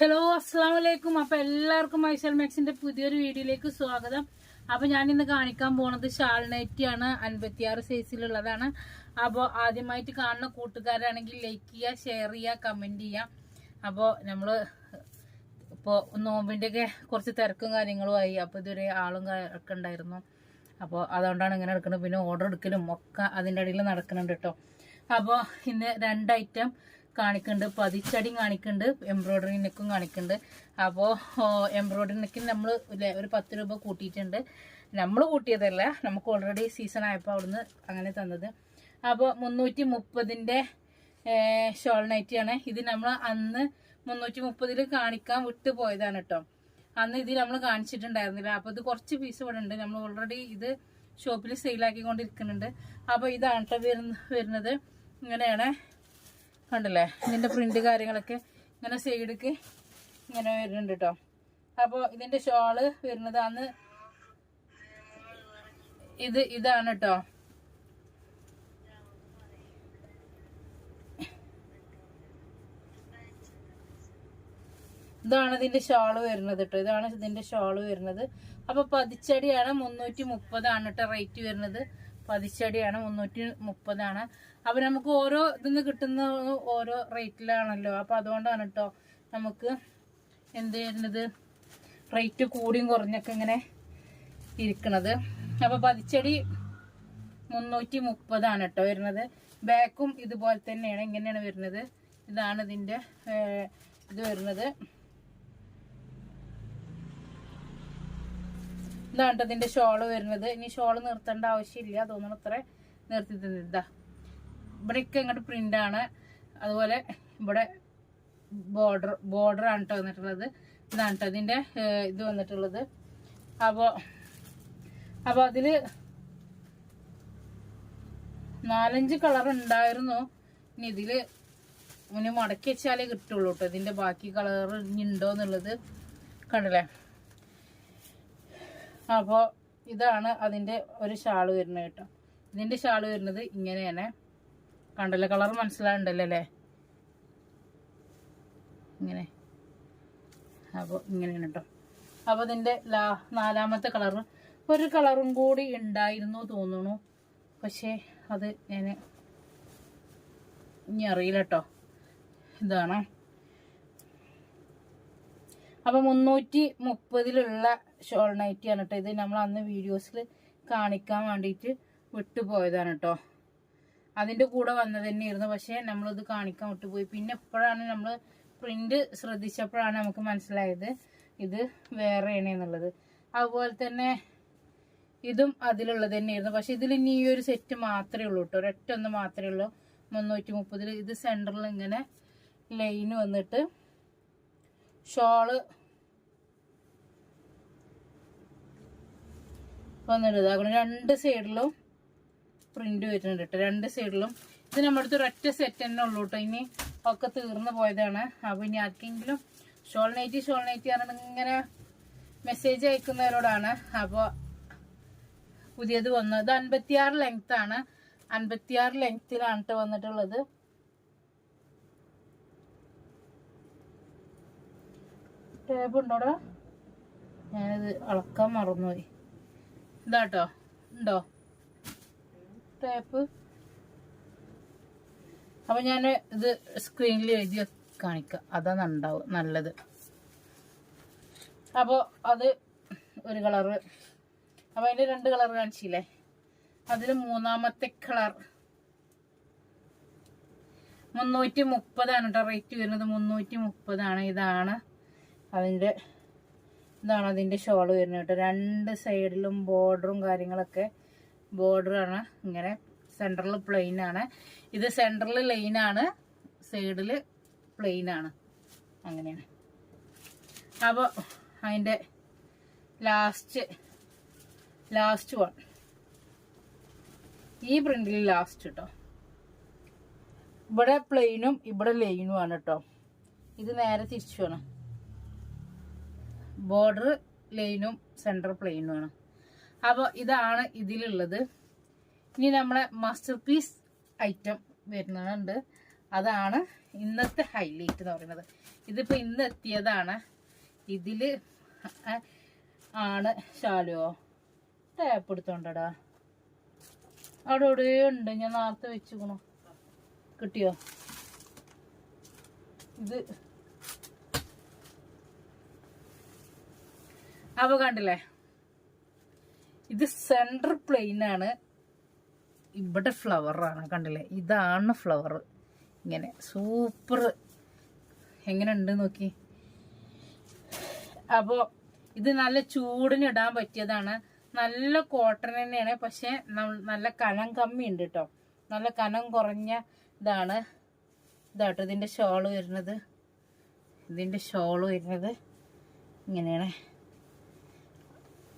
Hello അസ്സാം വലൈക്കും അപ്പൊ എല്ലാവർക്കും മൈസൽ മാക്സിന്റെ പുതിയൊരു വീഡിയോയിലേക്ക് സ്വാഗതം. അപ്പൊ ഞാൻ ഇന്ന് കാണിക്കാൻ പോണത് ആണ് ആണ് അൻപത്തിയാറ് സൈസിലുള്ളതാണ്. അപ്പോൾ ആദ്യമായിട്ട് കാണുന്ന കൂട്ടുകാരാണെങ്കിൽ ലൈക്ക് ചെയ്യുക ഷെയർ ചെയ്യുക കമന്റ് ചെയ്യുക. അപ്പോൾ ഇപ്പോ നോമ്പിന്റെ ഒക്കെ കുറച്ച് തിരക്കും കാര്യങ്ങളുമായി അപ്പോൾ ഇതുവരെ ആളും ഒക്കെ ഉണ്ടായിരുന്നു. അപ്പോൾ അതുകൊണ്ടാണ് ഇങ്ങനെ എടുക്കുന്നത് പിന്നെ ഓർഡർ എടുക്കലും ഒക്കെ അതിന്റെ ഇടയിൽ നടക്കുന്നുണ്ട് കേട്ടോ അപ്പോൾ ഇന്ന് രണ്ട് ഐറ്റം കാണിക്കുന്നുണ്ട് പതിച്ചടി കാണിക്കുന്നുണ്ട് എംബ്രോയിഡറി നെക്കും കാണിക്കുന്നുണ്ട് അപ്പോൾ എംബ്രോയിഡറി നെക്കിന് നമ്മൾ ഒരു പത്ത് രൂപ കൂട്ടിയിട്ടുണ്ട്. നമ്മൾ കൂട്ടിയതല്ല നമുക്ക് ഓൾറെഡി സീസൺ ആയപ്പോൾ അവിടുന്ന് അങ്ങനെ തന്നത്. അപ്പോൾ മുന്നൂറ്റി മുപ്പതിന്റെ ഷോൾ നൈറ്റിയാണ് ഇത് നമ്മൾ അന്ന് മുന്നൂറ്റി മുപ്പതിൽ കാണിക്കാൻ വിട്ടു പോയതാണ് കേട്ടോ അന്ന് ഇത് നമ്മൾ കാണിച്ചിട്ടുണ്ടായിരുന്നില്ല. അപ്പോൾ ഇത് കുറച്ച് പീസ് ഇവിടെ ഉണ്ട്. നമ്മൾ ഓൾറെഡി ഇത് ഷോപ്പിൽ സെയിലാക്കിക്കൊണ്ടിരിക്കുന്നുണ്ട് അപ്പോൾ ഇതാണ് കേട്ടോ വരുന്നത്. ഇങ്ങനെയാണ്. കണ്ടില്ലേ? ഇതിന്റെ പ്രിന്റ് കാര്യങ്ങളൊക്കെ ഇങ്ങനെ സൈഡിക്ക് ഇങ്ങനെ വരുന്നുണ്ട് കേട്ടോ അപ്പോൾ ഇതിന്റെ ഷോൾ വരുന്നത് അന്ന് ഇത് ഇതാണ് കേട്ടോ ഇതാണ് ഇതിന്റെ ഷാൾ വരുന്നത് കേട്ടോ ഇതാണ് ഇതിന്റെ ഷാൾ വരുന്നത്. അപ്പൊ പതിച്ചടിയാണ് മുന്നൂറ്റി മുപ്പതാണ് കേട്ടോ റേറ്റ് വരുന്നത്. പതിച്ചടിയാണ് മുന്നൂറ്റി മുപ്പതാണ്. അപ്പൊ നമുക്ക് ഓരോ ഇതിന്ന് കിട്ടുന്ന ഓരോ റേറ്റിലാണല്ലോ. അപ്പൊ അതുകൊണ്ടാണ് കേട്ടോ നമുക്ക് എന്ത് ചെയ്യുന്നത്? റേറ്റ് കൂടിയും കുറഞ്ഞൊക്കെ ഇങ്ങനെ ഇരിക്കണത്. അപ്പോൾ പതിച്ചടി മുന്നൂറ്റി മുപ്പതാണ് കേട്ടോ വരുന്നത്. ബാക്കും ഇതുപോലെ തന്നെയാണ് ഇങ്ങനെയാണ് വരുന്നത്. ഇതാണ് ഇതിന്റെ ഇത് വരുന്നത്. ഇതാണ് ഇതിന്റെ ഷോൾ വരുന്നത്. ഇനി ഷോൾ നിർത്തേണ്ട ആവശ്യമില്ല. തോന്നുന്നു അത്ര നിർത്തി ഇതാ. ഇവിടെയൊക്കെ ഇങ്ങോട്ട് പ്രിന്റ് ആണ്. അതുപോലെ ഇവിടെ ബോർഡർ ബോർഡർ ആണ് കേട്ടോ വന്നിട്ടുള്ളത്. ഇതാണ് കേട്ടോ ഇത് വന്നിട്ടുള്ളത്. അപ്പോ അപ്പൊ അതിൽ നാലഞ്ച് കളർ ഉണ്ടായിരുന്നു. ഇനി ഇതിൽ ഇനി മടക്കി വെച്ചാലേ കിട്ടുള്ളൂ കേട്ടോ ഇതിന്റെ ബാക്കി കളർ ഇനി ഉണ്ടോ എന്നുള്ളത്. കണ്ടില്ലേ? അപ്പോൾ ഇതാണ് അതിന്റെ ഒരു ഷാൾ വരുന്നത് കേട്ടോ. ഇതിന്റെ ഷാൾ വരുന്നത് ഇങ്ങനെയാണ്. കണ്ടല്ലോ കളർ മനസ്സിലാകണ്ടല്ലോ അല്ലേ? ഇങ്ങനെ. അപ്പോൾ ഇങ്ങനെയാണ് കേട്ടോ. അപ്പോൾ ഇതിന്റെ ലാ നാലാമത്തെ കളർ. ഒരു കളറും കൂടി ഉണ്ടായിരുന്നു തോന്നുന്നു. പക്ഷേ അത് ഞാൻ ഇനി അറിയില്ല കേട്ടോ. ഇതാണ്. അപ്പൊ മുന്നൂറ്റി മുപ്പതിലുള്ള ഷോൾ നൈറ്റിയാണ് കേട്ടോ ഇത് നമ്മൾ അന്ന് വീഡിയോസിൽ കാണിക്കാൻ വേണ്ടിയിട്ട് വിട്ടുപോയതാണ് കേട്ടോ അതിന്റെ കൂടെ വന്നത് തന്നെയായിരുന്നു. പക്ഷേ നമ്മളത് കാണിക്കാൻ വിട്ടുപോയി. പിന്നെ എപ്പോഴാണ് നമ്മൾ പ്രിന്റ് ശ്രദ്ധിച്ചപ്പോഴാണ് നമുക്ക് മനസ്സിലായത് ഇത് വേറെയാണ് എന്നുള്ളത്. അതുപോലെ തന്നെ ഇതും അതിലുള്ളത് തന്നെയായിരുന്നു. പക്ഷെ ഇതിൽ ഇനി ഈ ഒരു സെറ്റ് മാത്രമേ ഉള്ളൂ കേട്ടോ ഒരൊറ്റ ഒന്ന് മാത്രമേ ഉള്ളൂ. മുന്നൂറ്റി മുപ്പതിൽ ഇത് സെന്ററിൽ ഇങ്ങനെ ലൈൻ വന്നിട്ട് ഷോൾ വന്നിട്ട് ഇതാക്കണം രണ്ട് സൈഡിലും പ്രിന്റ് വരുന്നുണ്ട് കേട്ടോ. രണ്ട് സൈഡിലും ഇത് നമ്മുടെ അടുത്ത് ഒരൊറ്റ സെറ്റ് തന്നെ ഉള്ളൂ കേട്ടോ. ഇനി ഒക്കെ തീർന്നു പോയതാണ്. അപ്പൊ ഇനി ആർക്കെങ്കിലും ഷോൾ നൈറ്റി ഷോൾ നൈറ്റി പറഞ്ഞിട്ട് ഇങ്ങനെ മെസ്സേജ് അയക്കുന്നവരോടാണ്. അപ്പോൾ പുതിയത് വന്നു. ഇത് അൻപത്തിയാറ് ലെങ്ത് ആണ്. അൻപത്തിയാറ് ലെങ്ത്തിലാണ് കേട്ടോ വന്നിട്ടുള്ളത്. ടേബ് ഉണ്ടോടാ? ഞാനിത് അളക്കാൻ മറന്നുപോയി. ഇതാട്ടോ. ഉണ്ടോ? ടേപ്പ് അപ്പൊ ഞാൻ ഇത് സ്ക്രീനിൽ എഴുതി കാണിക്കാം. അതാണ് ഉണ്ടാവും നല്ലത്. അപ്പോൾ അത് ഒരു കളറ്. അപ്പൊ അതിന്റെ രണ്ട് കളർ കാണിച്ചില്ലേ? അതിൽ മൂന്നാമത്തെ കളർ. മുന്നൂറ്റി മുപ്പതാണ് കേട്ടോ റേറ്റ് വരുന്നത് മുന്നൂറ്റി മുപ്പതാണ് ഇതാണ് അതിന്റെ ഇതാണ് അതിന്റെ ഷോൾ വരുന്നത് കേട്ടോ. രണ്ട് സൈഡിലും ബോർഡറും കാര്യങ്ങളൊക്കെ ബോർഡറാണ് ഇങ്ങനെ സെന്ററിൽ പ്ലെയിൻ ആണ്. ഇത് സെന്ററിൽ ആണ്. സൈഡിൽ പ്ലെയിൻ ആണ്. അങ്ങനെയാണ്. അപ്പോൾ അതിന്റെ ലാസ്റ്റ് ലാസ്റ്റ് വൺ ഈ പ്രിന്റിൽ ലാസ്റ്റ് കേട്ടോ ഇവിടെ പ്ലെയിനും ഇവിടെ ലൈനും ആണ് കേട്ടോ ഇത് നേരെ തിരിച്ചു വേണം ബോർഡർ ലൈനും സെന്റർ പ്ലെയിനും ആണ്. അപ്പോൾ ഇതാണ് ഇതിലുള്ളത്. ഇനി നമ്മളെ മാസ്റ്റർ പീസ് ഐറ്റം വരുന്നുണ്ട്. അതാണ് ഇന്നത്തെ ഹൈലൈറ്റ് എന്ന് പറയുന്നത്. ഇതിപ്പോൾ ഇന്ന് എത്തിയതാണ്. ഇതിൽ ആണ് ശാലുവോ? ടാപ്പ് എടുത്തോണ്ടടാ. അവിടെ എവിടെയോ ഉണ്ട് ഞാൻ നേരത്തെ വെച്ചുക്കണു. കിട്ടിയോ? ഇത് അപ്പൊ കണ്ടില്ലേ? ഇത് സെൻട്രൽ പ്ലെയിൻ ആണ്. ഇവിടെ ഫ്ലവർ ആണ് കണ്ടില്ലേ? ഇതാണ് ഫ്ലവർ ഇങ്ങനെ സൂപ്പർ എങ്ങനെ ഉണ്ട് നോക്കി? അപ്പോൾ ഇത് നല്ല ചൂടിന് ഇടാൻ പറ്റിയതാണ്. നല്ല കോട്ടൺ തന്നെയാണ് പക്ഷെ നല്ല കനം കമ്മി ഉണ്ട് കേട്ടോ നല്ല കനം കുറഞ്ഞ ഇതാണ്. ഇതാട്ടോ ഇതിന്റെ ഷോൾ വരുന്നത്. ഇതിന്റെ ഷോൾ വരുന്നത്. ഇങ്ങനെയാണ്.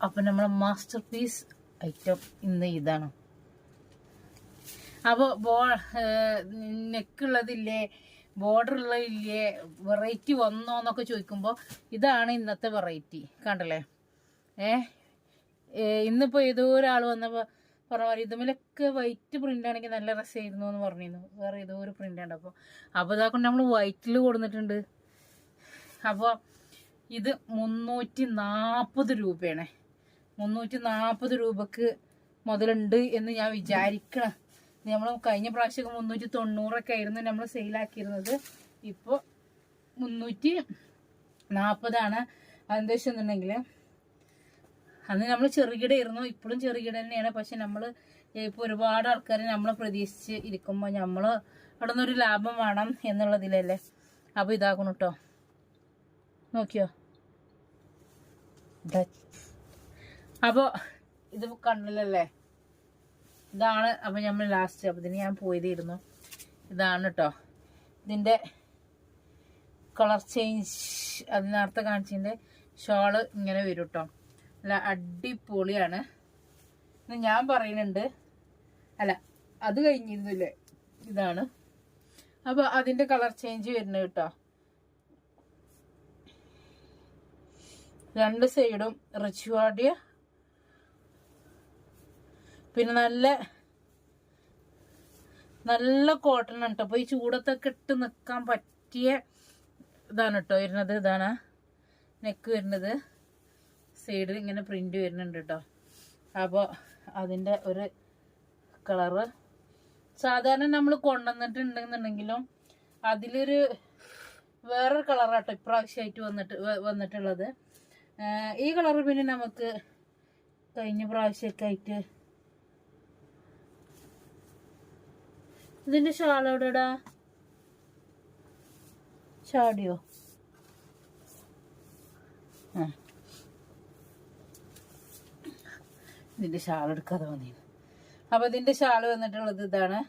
അപ്പം നമ്മളെ മാസ്റ്റർ പീസ് ഐറ്റം ഇന്ന് ഇതാണ്. അപ്പോൾ ബോ നെക്കുള്ളതില്ലേ ബോർഡർ ഉള്ളതില്ലേ വെറൈറ്റി വന്നോ എന്നൊക്കെ ചോദിക്കുമ്പോൾ ഇതാണ് ഇന്നത്തെ വെറൈറ്റി കണ്ടല്ലേ? ഏ ഇന്നിപ്പോൾ ഇന്നിപ്പോ ഏതോ ഒരാൾ വന്നപ്പോൾ പറഞ്ഞ പോലെ ഇതുമലൊക്കെ വൈറ്റ് പ്രിന്റ് ആണെങ്കിൽ നല്ല രസമായിരുന്നു എന്ന് പറഞ്ഞിരുന്നു. വേറെ ഏതോ ഒരു പ്രിന്റ് ഉണ്ട് അപ്പോൾ അപ്പോൾ ഇതാക്കൊണ്ട് നമ്മൾ വൈറ്റിൽ കൊടുത്തിട്ടുണ്ട് അപ്പോൾ ഇത് മുന്നൂറ്റി നാൽപ്പത് രൂപയാണ്. മുന്നൂറ്റി നാൽപ്പത് രൂപക്ക് മുതലുണ്ട് എന്ന് ഞാൻ വിചാരിക്കണം. നമ്മൾ കഴിഞ്ഞ പ്രാവശ്യം മുന്നൂറ്റി തൊണ്ണൂറൊക്കെ ആയിരുന്നു നമ്മൾ സെയിലാക്കിയിരുന്നത് ഇപ്പോൾ മുന്നൂറ്റി നാൽപ്പതാണ് അതെന്താ വെച്ചെന്നുണ്ടെങ്കിൽ അന്ന് നമ്മൾ ചെറുകിട ഇരുന്നു ഇപ്പോഴും ചെറുകിട തന്നെയാണ്. പക്ഷെ നമ്മൾ ഇപ്പോൾ ഒരുപാട് ആൾക്കാർ നമ്മളെ പ്രതീക്ഷിച്ച് ഇരിക്കുമ്പോൾ നമ്മൾ അവിടെ നിന്നൊരു ലാഭം വേണം എന്നുള്ളതിലല്ലേ? അപ്പോൾ ഇതാക്കണം കേട്ടോ നോക്കിയോ അപ്പോൾ ഇത് കണ്ണിലല്ലേ? ഇതാണ് അപ്പോൾ നമ്മൾ ലാസ്റ്റ് അപ്പോൾ ഇതിന് ഞാൻ പോയതിരുന്നു ഇതാണ് കേട്ടോ ഇതിന്റെ കളർ ചേഞ്ച് അതിനർത്ഥം കാണിച്ചതിന്റെ ഷോൾ ഇങ്ങനെ വരും കേട്ടോ അല്ല അടിപൊളിയാണ്. ഞാൻ പറയുന്നുണ്ട്. അല്ല അത് കഴിഞ്ഞിരുന്നില്ലേ? ഇതാണ്. അപ്പോൾ അതിന്റെ കളർ ചേഞ്ച് വരുന്നത് കേട്ടോ രണ്ട് സൈഡും റിച്ചുവാടിയ പിന്നെ നല്ല നല്ല കോട്ടൺ ആണ് കേട്ടോ അപ്പോൾ ഈ ചൂടത്തൊക്കെ ഇട്ട് നിൽക്കാൻ പറ്റിയ ഇതാണ് കേട്ടോ വരുന്നത്. ഇതാണ് നെക്ക് വരുന്നത്. സൈഡിൽ ഇങ്ങനെ പ്രിന്റ് വരുന്നുണ്ട് കേട്ടോ അപ്പോൾ അതിന്റെ ഒരു കളറ് സാധാരണ നമ്മൾ കൊണ്ടുവന്നിട്ടുണ്ടെന്നുണ്ടെങ്കിലും അതിലൊരു വേറൊരു കളറാട്ടോ ഇപ്രാവശ്യമായിട്ട് വന്നിട്ട് വന്നിട്ടുള്ളത്. ഈ കളറ് പിന്നെ നമുക്ക് കഴിഞ്ഞ പ്രാവശ്യമൊക്കെ ആയിട്ട് ഇതിന്റെ ഷാൾ എവിടെടാ? ചാടിയോ ആ. ഇതിന്റെ ഷാൾ എടുക്കാതെ മതി അപ്പൊ ഇതിന്റെ ഷാൾ വന്നിട്ടുള്ളത് ഇതാണ്.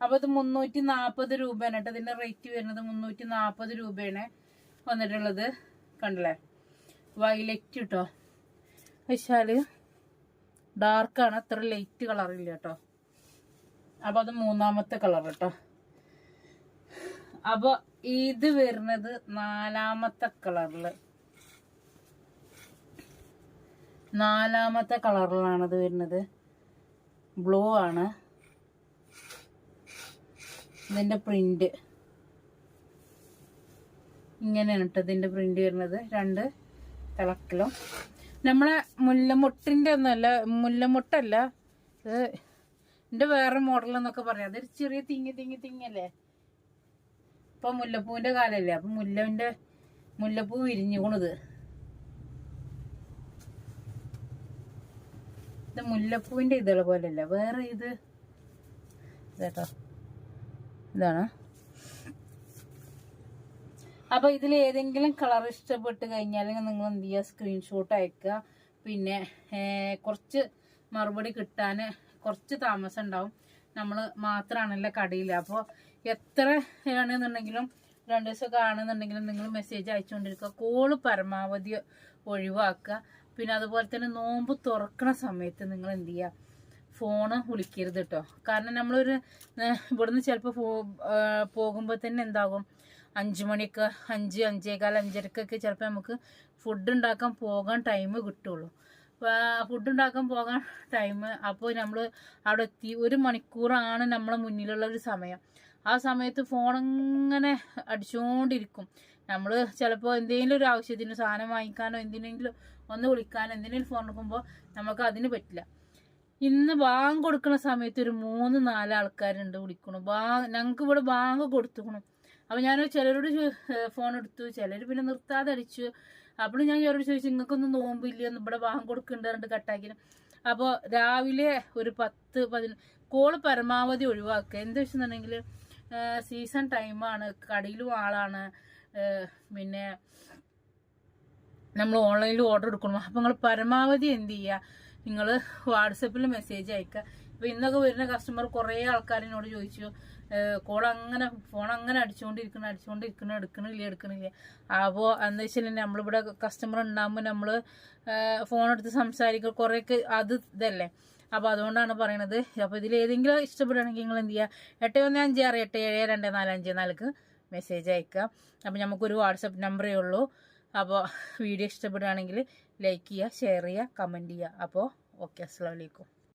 അപ്പൊ ഇത് മുന്നൂറ്റി നാപ്പത് രൂപയാണ് കേട്ടോ. ഇതിന്റെ റേറ്റ് വരുന്നത് മുന്നൂറ്റി നാപ്പത് രൂപയാണ് വന്നിട്ടുള്ളത്. കണ്ടല്ലേ? വൈലറ്റ് കേട്ടോ വെച്ചാൽ ഡാർക്കാണ് അത്ര ലൈറ്റ് കളറില്ല കേട്ടോ. അപ്പൊ അത് മൂന്നാമത്തെ കളർ കേട്ടോ അപ്പൊ ഇത് വരുന്നത് നാലാമത്തെ കളറിൽ നാലാമത്തെ കളറിലാണ് ഇത് വരുന്നത്. ബ്ലൂ ആണ്. ഇതിന്റെ പ്രിന്റ് ഇങ്ങനെയാണ് കേട്ടോ ഇതിന്റെ പ്രിന്റ് വരുന്നത്. രണ്ട് തിളക്കിലും. നമ്മളെ മുല്ലമുട്ടിന്റെ ഒന്നല്ല മുല്ലമുട്ടല്ല ഇത് എന്റെ വേറെ മോഡൽ എന്നൊക്കെ പറയാം. അതൊരു ചെറിയ തിങ്ങി തിങ്ങി തിങ്ങല്ലേ ഇപ്പൊ മുല്ലപ്പൂവിന്റെ കാലല്ലേ? അപ്പൊ മുല്ലന്റെ മുല്ലപ്പൂ വിരിഞ്ഞുകൊണത് ഇത് മുല്ലപ്പൂവിന്റെ ഇതുള്ള പോലെയല്ല. വേറെ ഇത് ഇതേട്ടോ. ഇതാണ്. അപ്പൊ ഇതിൽ ഏതെങ്കിലും കളർ ഇഷ്ടപ്പെട്ട് കഴിഞ്ഞാൽ നിങ്ങൾ എന്ത് ചെയ്യുക സ്ക്രീൻഷോട്ട് അയക്കുക. പിന്നെ കുറച്ച് മറുപടി കിട്ടാൻ കുറച്ച് താമസം ഉണ്ടാവും. നമ്മൾ മാത്രമാണല്ലോ കടയിൽ അപ്പോൾ എത്ര ആണെന്നുണ്ടെങ്കിലും രണ്ട് ദിവസം കാണുന്നുണ്ടെങ്കിലും നിങ്ങൾ മെസ്സേജ് അയച്ചുകൊണ്ടിരിക്കുക. കോൾ പരമാവധി ഒഴിവാക്കുക. പിന്നെ അതുപോലെ തന്നെ നോമ്പ് തുറക്കണ സമയത്ത് നിങ്ങൾ എന്ത് ചെയ്യുക? ഫോണ് വിളിക്കരുത് കേട്ടോ കാരണം നമ്മളൊരു ഇവിടുന്ന് ചിലപ്പോൾ പോകുമ്പോൾ തന്നെ എന്താകും? അഞ്ച് മണിയൊക്കെ അഞ്ച് അഞ്ചേകാൽ അഞ്ചരക്കൊക്കെ ചിലപ്പോൾ നമുക്ക് ഫുഡ് ഉണ്ടാക്കാൻ പോകാൻ ടൈം കിട്ടുള്ളൂ. ഫുഡ് ഉണ്ടാക്കാൻ പോകാൻ ടൈം അപ്പോൾ നമ്മൾ അവിടെ എത്തി. ഒരു മണിക്കൂറാണ് നമ്മളെ മുന്നിലുള്ള ഒരു സമയം. ആ സമയത്ത് ഫോൺ അടിച്ചുകൊണ്ടിരിക്കും നമ്മൾ ചിലപ്പോൾ എന്തെങ്കിലും ഒരു ആവശ്യത്തിന് സാധനം വാങ്ങിക്കാനോ എന്തിനെങ്കിലും ഒന്ന് വിളിക്കാനോ എന്തിനെങ്കിലും ഫോൺ എടുക്കുമ്പോൾ നമുക്ക് അതിന് പറ്റില്ല. ഇന്ന് ബാങ്ക് കൊടുക്കുന്ന സമയത്ത് ഒരു മൂന്ന് നാല് ആൾക്കാരുണ്ട് വിളിക്കണു. ബാ ഞങ്ങൾക്ക് ഇവിടെ ബാങ്ക് കൊടുത്തുക്കണം അപ്പോൾ ഞാൻ ചിലരോട് ഫോൺ എടുത്തു. ചിലർ പിന്നെ നിർത്താതെ അടിച്ചു. അപ്പോൾ ഞാൻ ചിലരോട് ചോദിച്ചു നിങ്ങൾക്കൊന്നും നോമ്പില്ല ഇവിടെ വാഹനം കൊടുക്കുന്നുണ്ട് പറഞ്ഞിട്ട് കട്ടാക്കി അപ്പോൾ രാവിലെ ഒരു പത്ത് പതിന കോൾ പരമാവധി ഒഴിവാക്കുക. എന്താ വെച്ചെന്നുണ്ടെങ്കിൽ സീസൺ ടൈമാണ് കടയിലും ആളാണ് പിന്നെ നമ്മൾ ഓൺലൈനിൽ ഓർഡർ എടുക്കണം. അപ്പം നിങ്ങൾ പരമാവധി എന്ത് ചെയ്യുക? നിങ്ങൾ വാട്സപ്പിൽ മെസ്സേജ് അയക്കുക. ഇപ്പം ഇന്നൊക്കെ വരുന്ന കസ്റ്റമർ കുറേ ആൾക്കാരിനോട് ചോദിച്ചു കോൾ അങ്ങനെ ഫോൺ അങ്ങനെ അടിച്ചുകൊണ്ടിരിക്കണം അടിച്ചുകൊണ്ടിരിക്കണം എടുക്കണില്ല എടുക്കണില്ല. അപ്പോൾ എന്താ വെച്ചാൽ നമ്മളിവിടെ കസ്റ്റമർ ഉണ്ടാകുമ്പോൾ നമ്മൾ ഫോൺ എടുത്ത് സംസാരിക്കുക കുറേയൊക്കെ അത് ഇതല്ലേ. അപ്പോൾ അതുകൊണ്ടാണ് പറയണത്. അപ്പോൾ ഇതിൽ ഏതെങ്കിലും ഇഷ്ടപ്പെടുകയാണെങ്കിൽ നിങ്ങൾ എന്ത് ചെയ്യുക എട്ട് ഒന്ന് അഞ്ച് ആറ് എട്ട് ഏഴ് രണ്ട് നാല് അഞ്ച് നാലിക്ക് മെസ്സേജ് അയക്കുക അപ്പോൾ നമുക്കൊരു വാട്സപ്പ് നമ്പറേ ഉള്ളൂ. അപ്പോൾ വീഡിയോ ഇഷ്ടപ്പെടുകയാണെങ്കിൽ ലൈക്ക് ചെയ്യുക ഷെയർ ചെയ്യുക കമന്റ് ചെയ്യുക. അപ്പോൾ ഓക്കെ അസ്സാം വലൈക്കും